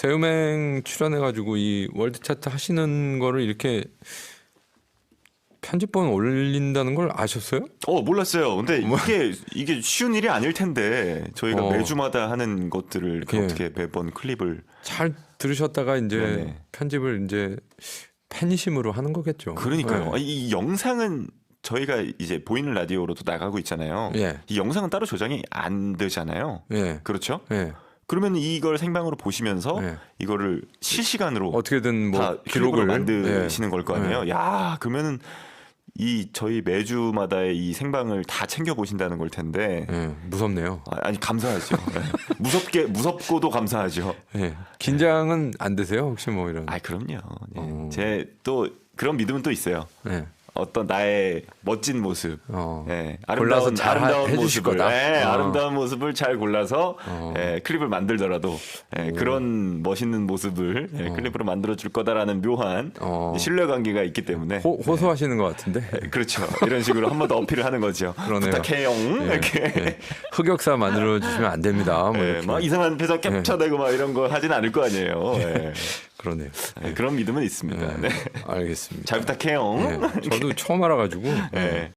새음행 출연해가지고 이 월드 차트 하시는 거를 이렇게 편집본 올린다는 걸 아셨어요? 어 몰랐어요. 근데 이게 이게 쉬운 일이 아닐 텐데 저희가 어. 매주마다 하는 것들을 이렇게 예. 어떻게 매번 클립을 잘 들으셨다가 이제 네네. 편집을 이제 팬심으로 하는 거겠죠. 그러니까요. 네. 이, 이 영상은 저희가 이제 보이는 라디오로도 나가고 있잖아요. 예. 이 영상은 따로 조정이 안 되잖아요. 예. 그렇죠? 예. 그러면 이걸 생방으로 보시면서 예. 이거를 실시간으로 어떻게든 다뭐 기록을 만드시는 예. 걸거 아니에요. 야 그러면은 이 저희 매주마다의 이 생방을 다 챙겨 보신다는 걸 텐데 예. 예. 무섭네요. 아, 아니 감사하죠. 네. 무섭게 무섭고도 감사하죠. 예. 긴장은 안 되세요? 혹시 뭐 이런. 아 그럼요. 어. 제또 그런 믿음은 또 있어요. 예. 어떤 나의 멋진 모습, 어. 예, 아름다운 잘 아름다운 모습을. 예, 어. 아름다운 모습을 잘 골라서 어. 예, 클립을 만들더라도 예, 그런 멋있는 모습을 예, 클립으로 만들어 줄 거다라는 묘한 어. 신뢰 관계가 있기 때문에 호, 호소하시는 것 같은데. 예, 그렇죠. 이런 식으로 한 번 더 어필을 하는 거죠. 그러네요. 부탁해요. 예. 이렇게. 예. 흑역사 만들어 주시면 안 됩니다. 뭐 예. 막 이상한 회사 캡처되고 막 이런 거 하진 않을 거 아니에요. 예. 그러네요. 예, 그런 믿음은 있습니다. 예. 네. 알겠습니다. 잘 부탁해요. 예. 저도 처음 알아가지고 예.